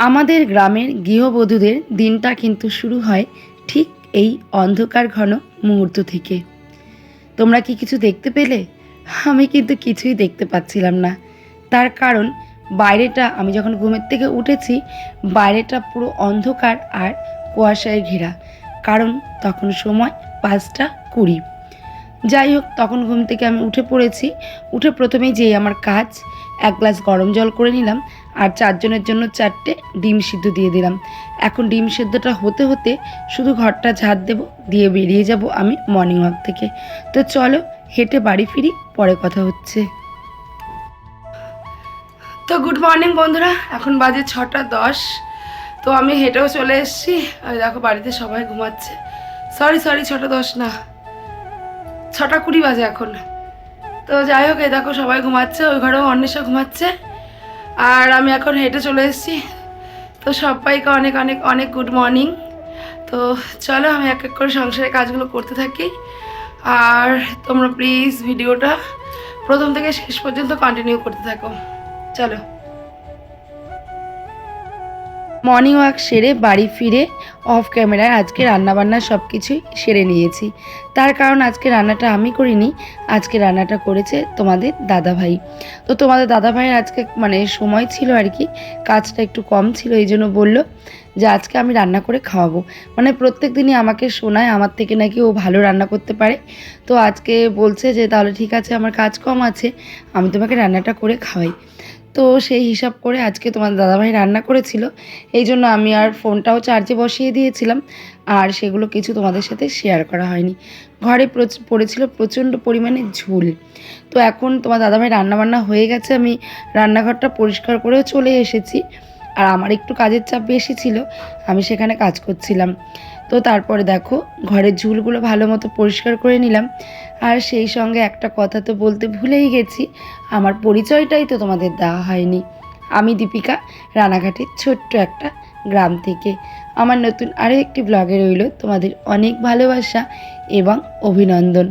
আমাদের গ্রামের গৃহবধূদের দিনটা কিন্তু শুরু হয় ঠিক এই অন্ধকার ঘন মুহূর্ত থেকে। তোমরা কি কিছু দেখতে পেলে? আমি কিন্তু কিছুই দেখতে পাচ্ছিলাম না। তার কারণ, বাইরেটা, আমি যখন ঘুমের থেকে উঠেছি, বাইরেটা পুরো অন্ধকার আর কুয়াশায় ঘেরা। কারণ, তখন সময় পাঁচটা কুড়ি। যাই হোক, তখন ঘুম থেকে আমি উঠে পড়েছি। উঠে প্রথমেই যেই আমার কাজ এক গ্লাস গরম জল করে নিলাম আর চারজনের জন্য চারটে ডিম সিদ্ধ দিয়ে দিলাম। এখন ডিম সিদ্ধটা হতে হতে শুধু ঘরটা ঝাড় দেবো, দিয়ে বেরিয়ে যাব আমি মর্নিং ওয়াক থেকে। তো চলো হেঁটে বাড়ি ফিরি, পরে কথা হচ্ছে। তো গুড মর্নিং বন্ধুরা, এখন বাজে ছটা দশ। তো আমি হেঁটেও চলে এসেছি। আর দেখো বাড়িতে সবাই ঘুমাচ্ছে। সরি সরি ছটা দশ না। ছটা কুড়ি বাজে এখন। তো যাই হোক, এই দেখো সবাই ঘুমাচ্ছে, ওই ঘরেও অন্বেষা ঘুমাচ্ছে। আর আমি এখন হেঁটে চলে এসেছি। তো সবাইকে অনেক অনেক অনেক গুড মর্নিং তো চলো, আমি এক এক করে সংসারের কাজগুলো করতে থাকি। আর তোমরা প্লিজ ভিডিওটা প্রথম থেকে শেষ পর্যন্ত কন্টিনিউ করতে থাকো। চলো। মর্নিং ওয়াক সেরে বাড়ি ফিরে অফ ক্যামেরায় আজকে রান্নাবান্না সব কিছুই সেরে নিয়েছি। তার কারণ আজকে রান্নাটা আমি করিনি, আজকে রান্নাটা করেছে তোমাদের দাদা ভাই তো তোমাদের দাদা ভাইয়ের আজকে মানে সময় ছিল আর কি, কাজটা একটু কম ছিল, এই জন্য বলল যে আজকে আমি রান্না করে খাওয়াবো। মানে প্রত্যেক দিনই আমাকে শোনায়, আমার থেকে নাকি ও ভালো রান্না করতে পারে। তো আজকে বলছে যে তাহলে ঠিক আছে, আমার কাজ কম আছে, আমি তোমাকে রান্নাটা করে খাওয়াই। তো সেই হিসাব করে আজকে তোমার দাদাভাই রান্না করেছিল। এই জন্য আমি আর ফোনটাও চার্জে বসিয়ে দিয়েছিলাম। আর সেগুলো কিছু তোমাদের সাথে শেয়ার করা হয়নি। ঘরে পড়েছিল প্রচণ্ড পরিমাণে ঝুল। তো এখন তোমার দাদাভাই রান্নাবান্না হয়ে গেছে। আমি রান্নাঘরটা পরিষ্কার করেও চলে এসেছি। আর আমার একটু কাজের চাপ বেশি ছিল। আমি সেখানে কাজ করছিলাম। তো তারপরে দেখো, ঘরের ঝুলগুলো ভালো মতো পরিষ্কার করে নিলাম। আর সেই সঙ্গে একটা কথা তো বলতে ভুলেই গেছি, আমার পরিচয়টাই তো তোমাদের দেওয়া হয়নি। আমি দীপিকা, রানাঘাটের ছোট্ট একটা গ্রাম থেকে। আমার নতুন আরও একটি ব্লগে রইল তোমাদের অনেক ভালোবাসা এবং অভিনন্দন।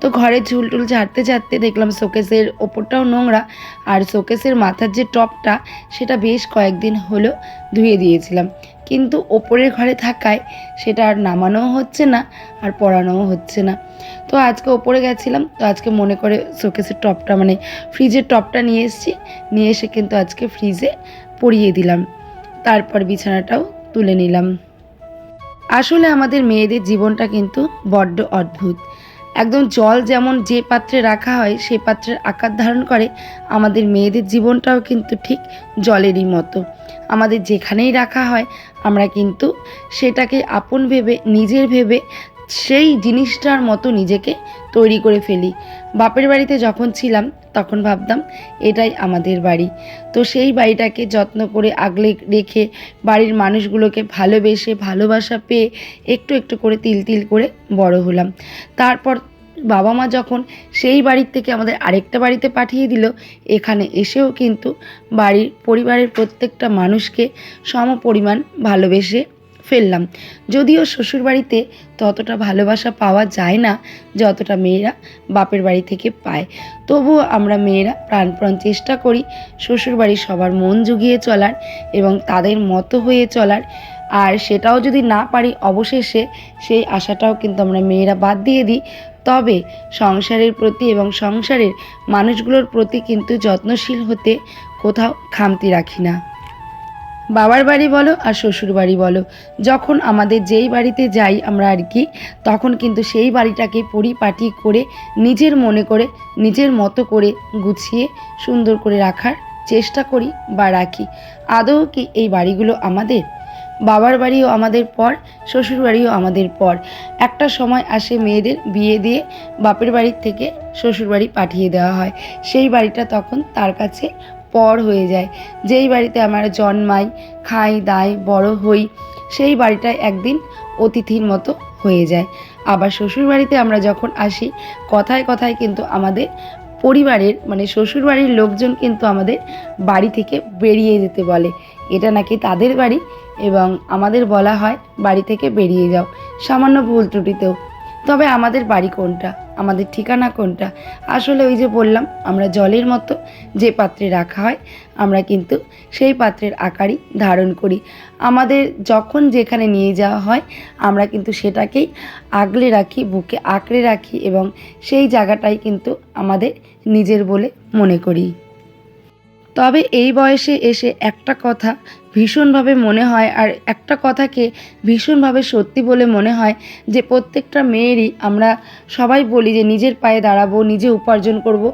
তো ঘরে ঝুল টুল ঝাড়তে ঝাড়তে দেখলাম শোকেসের ওপরটাও নোংরা, আর শোকেসের মাথার যে টপটা, সেটা বেশ কয়েকদিন হলো ধুয়ে দিয়েছিলাম। কিন্তু ওপরের ঘরে থাকায় সেটা আর নামানোও হচ্ছে না আর পরানোও হচ্ছে না। তো আজকে ওপরে গেছিলাম, তো আজকে মনে করে শোকেসের টপটা মানে ফ্রিজের টপটা নিয়ে এসেছি, নিয়ে এসে কিন্তু আজকে ফ্রিজে পরিয়ে দিলাম। তারপর বিছানাটাও তুলে নিলাম। আসলে আমাদের মেয়েদের জীবনটা কিন্তু বড্ড অদ্ভুত। একদম জল যেমন যে পাত্রে রাখা হয় সেই পাত্রের আকার ধারণ করে, আমাদের মেয়েদের জীবনটাও কিন্তু ঠিক জলেরই মতো। আমাদের যেখানেই রাখা হয়, আমরা কিন্তু সেটাকে আপন ভেবে, নিজের ভেবে সেই জিনিসটার মতো নিজেকে তৈরি করে ফেলি। বাপের বাড়িতে যখন ছিলাম, তখন ভাবতাম, এটাই আমাদের বাড়ি। তো সেই বাড়িটাকে যত্ন করে আগলে রেখে বাড়ির মানুষগুলোকে ভালোবেসে, ভালোবাসা পেয়ে একটু একটু করে তিল তিল করে বড় হলাম। তারপর বাবা মা যখন সেই বাড়ির থেকে আমাদের আরেকটা বাড়িতে পাঠিয়ে দিল, এখানে এসেও কিন্তু বাড়ির পরিবারের প্রত্যেকটা মানুষকে সম পরিমাণ ভালোবেসে ফেললাম। যদিও শ্বশুর বাড়িতে ততটা ভালোবাসা পাওয়া যায় না যতটা মেয়েরা বাপের বাড়ি থেকে পায়। তবুও আমরা মেয়েরা প্রাণপ্রাণ চেষ্টা করি শ্বশুরবাড়ির সবার মন জুগিয়ে চলার এবং তাদের মতো হয়ে চলার। আর সেটাও যদি না পারি অবশেষে সেই আশাটাও কিন্তু আমরা মেয়েরা বাদ দিয়ে দিই। তবে সংসারের প্রতি এবং সংসারের মানুষগুলোর প্রতি কিন্তু যত্নশীল হতে কোথাও খামতি রাখি না। বাবার বাড়ি বলো আর শ্বশুর বাড়ি বলো। যখন আমাদের যেই বাড়িতে যাই আমরা আর কি, তখন কিন্তু সেই বাড়িটাকে পরিপাটি করে, নিজের মনে করে, নিজের মতো করে গুছিয়ে সুন্দর করে রাখার চেষ্টা করি বা রাখি। আদৌ কি এই বাড়িগুলো আমাদের? বাবার বাড়িও আমাদের পর, শ্বশুর বাড়িও আমাদের পর। একটা সময় আসে মেয়েদের বিয়ে দিয়ে বাপের বাড়ির থেকে শ্বশুর বাড়ি পাঠিয়ে দেওয়া হয়। সেই বাড়িটা তখন তার কাছে পর হয়ে যায়। যেই বাড়িতে আমরা জন্মাই, খাই, দাই, বড় হই, সেই বাড়িটায় একদিন অতিথির মতো হয়ে যায়। আবার শ্বশুর বাড়িতে আমরা যখন আসি, কথায় কথায় কিন্তু আমাদের পরিবারের মানে শ্বশুর বাড়ির লোকজন কিন্তু আমাদের বাড়ি থেকে বেরিয়ে যেতে বলে। এটা নাকি তাদের বাড়ি? এবং আমাদের বলা হয়, বাড়ি থেকে বেরিয়ে যাও। সামান্য ভুল ত্রুটিতেও। তবে আমাদের বাড়ি কোনটা? আমাদের ঠিকানা কোনটা? আসলে ওই যে বললাম, আমরা জলের মতো যে পাত্রে রাখা হয়, আমরা কিন্তু সেই পাত্রের আকারই ধারণ করি। আমাদের যখন যেখানে নিয়ে যাওয়া হয়, আমরা কিন্তু সেটাকেই আগলে রাখি, বুকে আঁকড়ে রাখি এবং সেই জায়গাটাই কিন্তু আমাদের নিজের বলে মনে করি। তবে এই বয়সে এসে একটা কথা ভীষণভাবে মনে হয়, আর একটা কথাকে ভীষণভাবে সত্যি বলে মনে হয় যে প্রত্যেকটা মেয়েরই আমরা সবাই বলি যে নিজের পায়ে দাঁড়াবো, নিজে উপার্জন করব।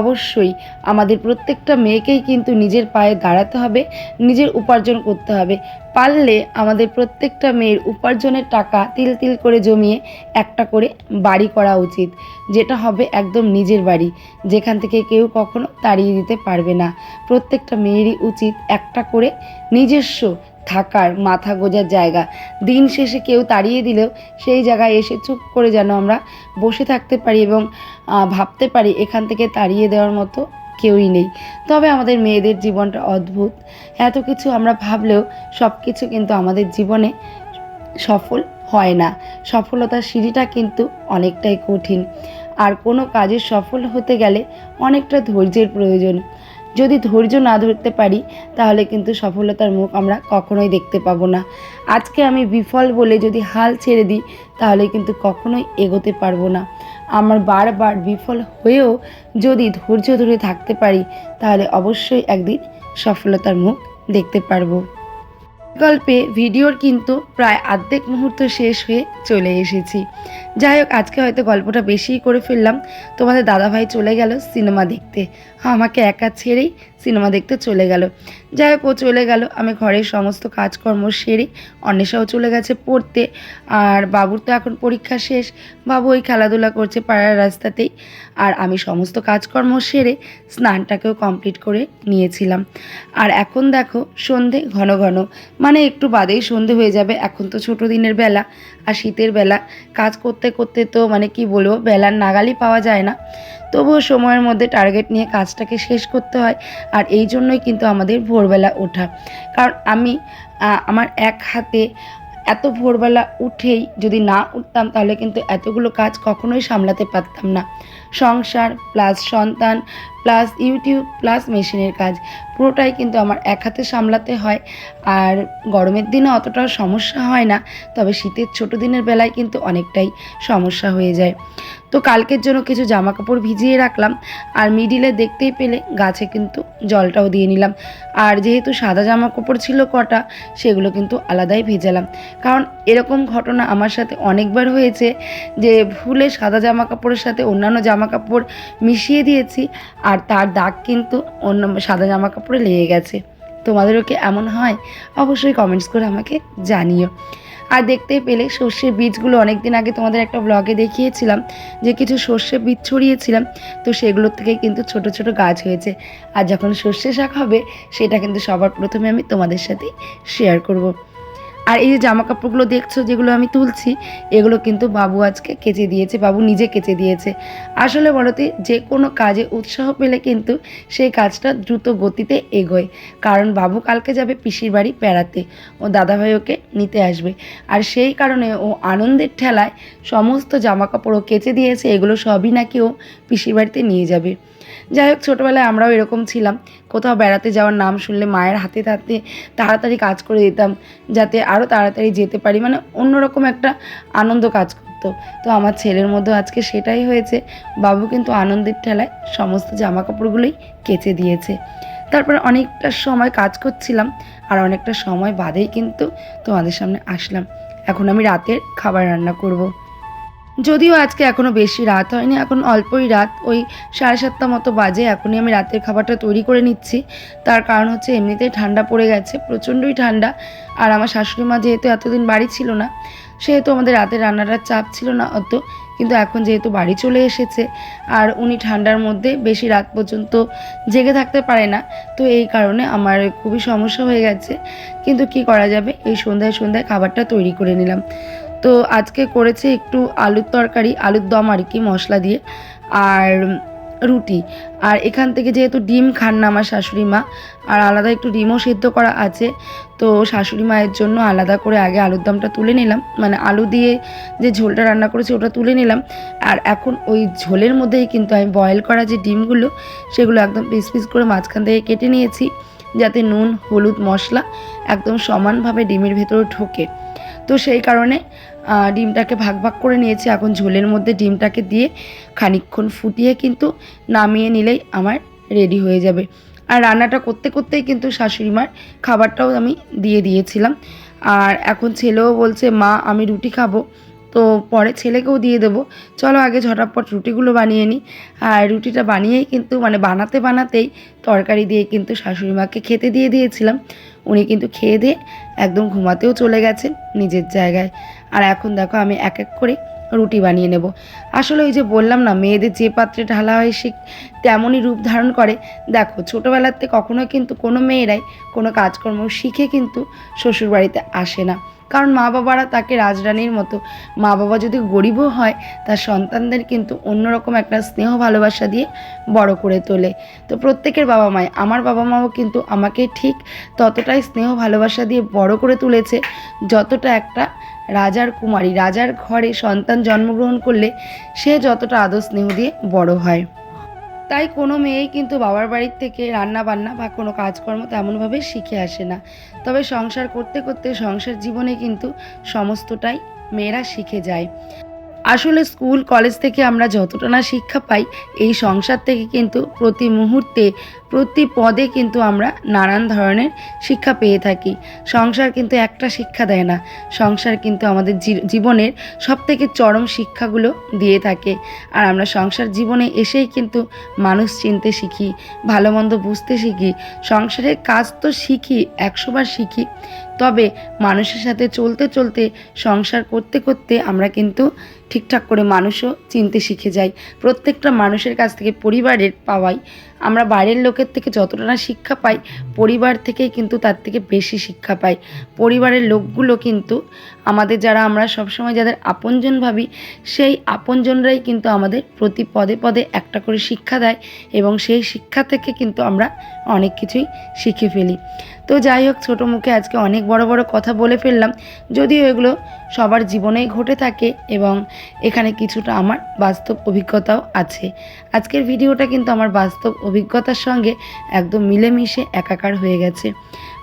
অবশ্যই আমাদের প্রত্যেকটা মেয়েকেই কিন্তু নিজের পায়ে দাঁড়াতে হবে, নিজের উপার্জন করতে হবে। পারলে আমাদের প্রত্যেকটা মেয়ের উপার্জনের টাকা তিল তিল করে জমিয়ে একটা করে বাড়ি করা উচিত, যেটা হবে একদম নিজের বাড়ি, যেখান থেকে কেউ কখনো তাড়িয়ে দিতে পারবে না। প্রত্যেকটা মেয়েরই উচিত একটা করে নিজস্ব থাকার মাথা গোজার জায়গা। দিন শেষে কেউ তাড়িয়ে দিলেও সেই জায়গায় এসে চুপ করে যেন আমরা বসে থাকতে পারি এবং ভাবতে পারি এখান থেকে তাড়িয়ে দেওয়ার মতো কেউই নেই। তবে আমাদের মেয়েদের জীবনটা অদ্ভুত। এত কিছু আমরা ভাবলেও সব কিছু কিন্তু আমাদের জীবনে সফল হয় না। সফলতার সিঁড়িটা কিন্তু অনেকটাই কঠিন। আর কোনো কাজে সফল হতে গেলে অনেকটা ধৈর্যের প্রয়োজন। যদি ধৈর্য না ধরতে পারি, তাহলে কিন্তু সফলতার মুখ আমরা কখনোই দেখতে পাবো না। আজকে আমি বিফল বলে যদি হাল ছেড়ে দিই, তাহলে কিন্তু কখনোই এগোতে পারব না। আমার বারবার বিফল হয়েও যদি ধৈর্য ধরে থাকতে পারি, তাহলে অবশ্যই একদিন সফলতার মুখ দেখতে পারব। গল্পে ভিডিওর কিন্তু প্রায় আর্ধেক মুহূর্ত শেষ হয়ে চলে এসেছি। যাই হোক, আজকে হয়তো গল্পটা বেশিই করে ফেললাম। তোমাদের দাদাভাই চলে গেল সিনেমা দেখতে। আমাকে একা ছেড়েই সিনেমা দেখতে চলে গেল। যাই হোক, ও চলে গেল। আমি ঘরের সমস্ত কাজকর্ম সেরে অন্বেষাও চলে গেছে পড়তে। আর বাবুর তো এখন পরীক্ষা শেষ। বাবু ওই খেলাধুলা করছে পাড়ার রাস্তাতেই। আর আমি সমস্ত কাজকর্ম সেরে স্নানটাকেও কমপ্লিট করে নিয়েছিলাম। আর এখন দেখো, সন্ধে ঘন ঘন। মানে একটু বাদেই সন্ধে হয়ে যাবে। এখন তো ছোটো দিনের বেলা। আর শীতের বেলা কাজ করতে করতে তো মানে কি বলব, বেলার নাগালই পাওয়া যায় না। তবুও সময়ের মধ্যে টার্গেট নিয়ে কাজটাকে শেষ করতে হয় আর এই জন্যই কিন্তু আমাদের ভোরবেলা ওঠা। কারণ আমি আমার এক হাতে এত ভোরবেলা উঠেই যদি না উঠতাম তাহলে কিন্তু এতগুলো কাজ কখনোই সামলাতে পারতাম না। সংসার প্লাস সন্তান প্লাস ইউটিউব প্লাস মেশিনের কাজ। পুরোটাই কিন্তু আমার এক হাতে সামলাতে হয়। আর গরমের দিনে অতটাও সমস্যা হয় না, তবে শীতের ছোট দিনের বেলায় কিন্তু অনেকটাই সমস্যা হয়ে যায়। তো কালকের জন্য কিছু জামা কাপড় ভিজিয়ে রাখলাম। আর মিডিলে দেখতেই পেলে গাছে কিন্তু জলটাও দিয়ে নিলাম। আর যেহেতু সাদা জামা কাপড় ছিল কটা, সেগুলো কিন্তু আলাদাই ভেজালাম। কারণ এরকম ঘটনা আমার সাথে অনেকবার হয়েছে যে ভুলে সাদা জামা কাপড়ের সাথে অন্যান্য জামা কাপড় মিশিয়ে দিয়েছি। আর তার দাগ কিন্তু অন্য সাদা জামা কাপড়ে লেগে গেছে। তোমাদেরও কি এমন হয়? অবশ্যই কমেন্টস করে আমাকে জানিও। আর দেখতে পেলে সর্ষের বীজগুলো অনেক দিন আগে তোমাদের একটা ব্লগে দেখিয়েছিলাম, যে কিছু সর্ষে বীজ ছড়িয়েছিলাম, তো সেগুলোর থেকে কিন্তু ছোট ছোট গাছ হয়েছে। আর যখন সর্ষে শাক হবে, সেটা কিন্তু সবার প্রথমে আমি তোমাদের সাথে শেয়ার করব। আর এই যে জামা কাপড়গুলো দেখছ, যেগুলো আমি তুলছি, এগুলো কিন্তু বাবু আজকে কেচে দিয়েছে, বাবু নিজে কেচে দিয়েছে। আসলে বলতে, যে কোনো কাজে উৎসাহ পেলে কিন্তু সেই কাজটা দ্রুত গতিতে এগোয়। কারণ বাবু কালকে যাবে পিসির বাড়ি বেড়াতে, ও দাদাভাই ওকে নিতে আসবে। আর সেই কারণে ও আনন্দের ঠেলায় সমস্ত জামা কাপড় ও কেচে দিয়েছে, এগুলো সবই নাকি ও পিসির বাড়িতে নিয়ে যাবে। যাই হোক, ছোটোবেলায় আমরাও এরকম ছিলাম। কোথাও বেড়াতে যাওয়ার নাম শুনলে মায়ের হাতে হাতে তাড়াতাড়ি কাজ করে দিতাম, যাতে আরও তাড়াতাড়ি যেতে পারি। মানে অন্যরকম একটা আনন্দ কাজ করতো। তো আমার ছেলের মধ্যেও আজকে সেটাই হয়েছে। বাবু কিন্তু আনন্দের ঠেলায় সমস্ত জামা কাপড়গুলোই কেচে দিয়েছে। তারপর অনেকটা সময় কাজ করছিলাম, আর অনেকটা সময় বাদেই কিন্তু তোমাদের সামনে আসলাম। এখন আমি রাতের খাবার রান্না করব। যদিও আজকে এখনও বেশি রাত হয়নি, এখন অল্পই রাত। ওই সাড়ে সাতটা মতো বাজে, এখনই আমি রাতের খাবারটা তৈরি করে নিচ্ছি। তার কারণ হচ্ছে এমনিতেই ঠান্ডা পড়ে গেছে, প্রচণ্ডই ঠান্ডা। আর আমার শাশুড়ি মা যেহেতু এতদিন বাড়ি ছিল না, সেহেতু আমাদের রাতের রান্নাটার চাপ ছিল না অত। কিন্তু এখন যেহেতু বাড়ি চলে এসেছে, আর উনি ঠান্ডার মধ্যে বেশি রাত পর্যন্ত জেগে থাকতে পারে না, তো এই কারণে আমার খুবই সমস্যা হয়ে গেছে। কিন্তু কি করা যাবে? এই সন্ধ্যায় সন্ধ্যায় খাবারটা তৈরি করে নিলাম। তো আজকে করেছে একটু আলুর তরকারি, আলুর দম আর কি, মশলা দিয়ে আর রুটি। আর এখান থেকে যেহেতু ডিম খান না আমার শাশুড়ি মা, আর আলাদা একটু ডিমও সিদ্ধ করা আছে, তো শাশুড়ি মায়ের জন্য আলাদা করে আগে আলুর দমটা তুলে নিলাম। মানে আলু দিয়ে যে ঝোলটা রান্না করেছি ওটা তুলে নিলাম। আর এখন ওই ঝোলের মধ্যেই কিন্তু আমি বয়েল করা যে ডিমগুলো, সেগুলো একদম পিস পিস করে মাঝখান থেকে কেটে নিয়েছি, যাতে নুন, হলুদ মশলা একদম সমানভাবে ডিমের ভেতরে ঢোকে। তো সেই কারণে ডিমটাকে ভাগ ভাগ করে নিয়েছি। এখন ঝোলের মধ্যে ডিমটাকে দিয়ে খানিকক্ষণ ফুটিয়ে কিন্তু নামিয়ে নিলেই আমার রেডি হয়ে যাবে। আর রান্নাটা করতে করতেই কিন্তু শাশুড়ি মার খাবারটাও আমি দিয়ে দিয়েছিলাম। আর এখন ছেলেও বলছে, মা, আমি রুটি খাব। তো পরে ছেলেকেও দিয়ে দেবো। চলো আগে ঝটাপট রুটিগুলো বানিয়ে নিই। আর রুটিটা বানিয়েই কিন্তু মানে বানাতে বানাতেই তরকারি দিয়ে কিন্তু শাশুড়ি মাকে খেতে দিয়ে দিয়েছিলাম। উনি কিন্তু খেয়ে দিয়ে একদম ঘুমাতেও চলে গেছেন নিজের জায়গায়। আর এখন দেখো আমি এক এক করে রুটি বানিয়ে নেব। আসলে ওই যে বললাম না, মেয়েদের যে পাত্রে ঢালা হয় সে তেমনই রূপ ধারণ করে। দেখো, ছোটোবেলাতে কখনো কিন্তু কোনো মেয়েরাই কোনো কাজকর্ম শিখে কিন্তু শ্বশুরবাড়িতে আসে না। কারণ মা বাবারা তাকে রাজরানীর মতো। মা বাবা যদি গরিবও হয়, তার সন্তানদের কিন্তু অন্যরকম একটা স্নেহ ভালোবাসা দিয়ে বড় করে তোলে। তো প্রত্যেকের বাবা মায় আমার বাবা মাও কিন্তু আমাকে ঠিক ততটাই স্নেহ ভালোবাসা দিয়ে বড় করে তুলেছে, যতটা একটা রাজার কুমারী, রাজার ঘরে সন্তান জন্মগ্রহণ করলে সে যতটা আদর স্নেহ দিয়ে বড় হয়। তাই কোনো মেয়েই কিন্তু বাবার বাড়ির থেকে রান্না বান্না বা কোনো কাজকর্ম তেমনভাবে শিখে আসে না। তবে সংসার করতে করতে সংসার জীবনে কিন্তু সমস্তটাই মেয়েরা শিখে যায়। আসলে স্কুল, কলেজ থেকে আমরা যতটা না শিক্ষা পাই, এই সংসার থেকে কিন্তু প্রতি মুহূর্তে, প্রতি পদে কিন্তু আমরা নানান ধরনের শিক্ষা পেয়ে থাকি। সংসার কিন্তু একটা শিক্ষা দেয় না। সংসার কিন্তু আমাদের জীবনের সব থেকে চরম শিক্ষাগুলো দিয়ে থাকে। আর আমরা সংসার জীবনে এসেই কিন্তু মানুষ চিনতে শিখি, ভালো মন্দ বুঝতে শিখি। সংসারের কাজ তো শিখি একশোবার শিখি। তবে মানুষের সাথে চলতে চলতে, সংসার করতে করতে আমরা কিন্তু ঠিকঠাক করে মানুষও চিনতে শিখে যাই। প্রত্যেকটা মানুষের কাছ থেকে পরিবারের পাওয়াই আমরা বাইরের লোকের থেকে যতটা না শিক্ষা পাই, পরিবার থেকেই কিন্তু তার থেকে বেশি শিক্ষা পাই। পরিবারের লোকগুলো কিন্তু আমাদের যারা আমরা সবসময় যাদের আপনজন ভাবি, সেই আপনজনরাই কিন্তু আমাদের প্রতি পদে পদে একটা করে শিক্ষা দেয় এবং সেই শিক্ষা থেকে কিন্তু আমরা অনেক কিছুই শিখে ফেলি। তো যাই হোক, ছোটো মুখে আজকে অনেক বড় বড় কথা বলে ফেললাম। যদিও এগুলো সবার জীবনেই ঘটে থাকে এবং এখানে কিছুটা আমার বাস্তব অভিজ্ঞতাও আছে। আজকের ভিডিওটা কিন্তু আমার বাস্তব অভিজ্ঞতার সঙ্গে একদম মিলেমিশে একাকার হয়ে গেছে।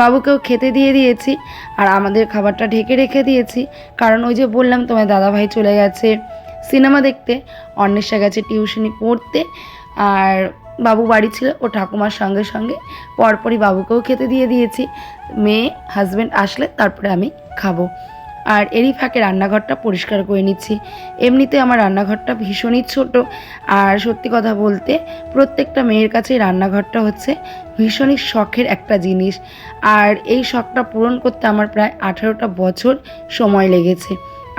বাবুকেও খেতে দিয়ে দিয়েছি আর আমাদের খাবারটা ঢেকে রেখে দিয়েছি। কারণ ওই যে বললাম, তোমার দাদাভাই চলে গেছে সিনেমা দেখতে অন্বেষা গেছে টিউশনি পড়তে আর বাবু বাড়ি ছিল, ও ঠাকুমার সঙ্গে সঙ্গে পরপরই বাবুকেও খেতে দিয়ে দিয়েছি। মেয়ে হাজব্যান্ড আসলে তারপরে আমি খাব। আর এরই ফাঁকে রান্নাঘরটা পরিষ্কার করে নিচ্ছি। এমনিতে আমার রান্নাঘরটা ভীষণই ছোট আর সত্যি কথা বলতে প্রত্যেকটা মেয়ের কাছে রান্নাঘরটা হচ্ছে ভীষণই শখের একটা জিনিস। আর এই শখটা পূরণ করতে আমার প্রায় আঠারোটা বছর সময় লেগেছে।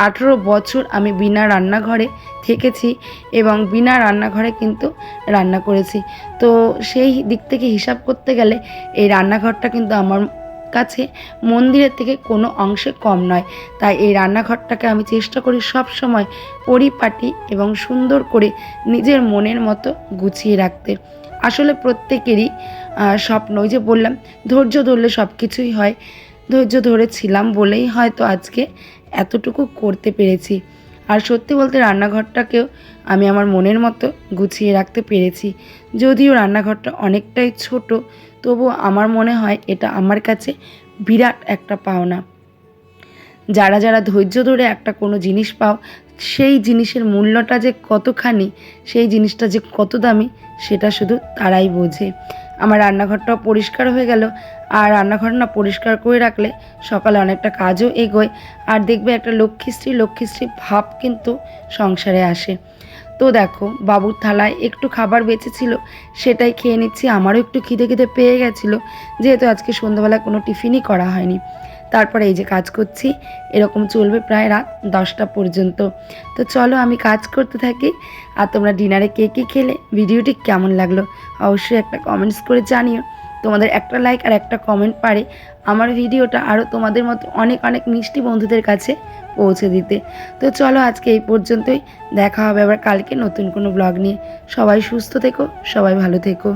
আঠেরো বছর আমি বিনা রান্নাঘরে থেকেছি এবং বিনা রান্নাঘরে কিন্তু রান্না করেছি। তো সেই দিক থেকে হিসাব করতে গেলে এই রান্নাঘরটা কিন্তু আমার কাছে মন্দিরের থেকে কোনো অংশে কম নয়। তাই এই রান্নাঘরটাকে আমি চেষ্টা করি সব সময় পরিপাটি এবং সুন্দর করে নিজের মনের মতো গুছিয়ে রাখতে। আসলে প্রত্যেকেরই স্বপ্ন, ওই যে বললাম, ধৈর্য ধরলে সব কিছুই হয়। ধৈর্য ধরেছিলাম বলেই হয়তো আজকে এতটুকু করতে পেরেছি। আর সত্যি বলতে রান্নাঘরটাকেও আমি আমার মনের মতো গুছিয়ে রাখতে পেরেছি। যদিও রান্নাঘরটা অনেকটাই ছোট তবুও আমার মনে হয় এটা আমার কাছে বিরাট একটা পাওনা। যারা যারা ধৈর্য ধরে একটা কোনো জিনিস পাও, সেই জিনিসের মূল্যটা যে কতখানি, সেই জিনিসটা যে কত দামি, সেটা শুধু তারাই বোঝে। আমার রান্নাঘরটাও পরিষ্কার হয়ে গেল। আর রান্নাঘর না পরিষ্কার করে রাখলে সকালে অনেকটা কাজও এগোয়। আর দেখবে একটা লক্ষ্মীশ্রী লক্ষ্মীশ্রী ভাব কিন্তু সংসারে আসে। তো দেখো, বাবুর থালায় একটু খাবার বেঁচেছিল সেটাই খেয়ে নিচ্ছি, আমারও একটু খিদে খিদে পেয়ে গেছিল, যেহেতু আজকে সন্ধ্যাবেলা কোনো টিফিনই করা হয়নি। তারপরে এই যে কাজ করছি, এরকম চলবে প্রায় রাত দশটা পর্যন্ত। তো চলো আমি কাজ করতে থাকি, আর তোমরা ডিনারে কে কী খেলে, ভিডিওটি কেমন লাগল, অবশ্যই একটা কমেন্টস করে জানিও। তোমাদের একটা লাইক আর একটা কমেন্ট পারে আমার ভিডিওটা আরও তোমাদের মতো অনেক অনেক মিষ্টি বন্ধুদের কাছে পৌঁছে দিতে। তো চলো আজকে এই পর্যন্তই, দেখা হবে আবার কালকে নতুন কোনো ব্লগ নিয়ে। সবাই সুস্থ থেকো, সবাই ভালো থেকো।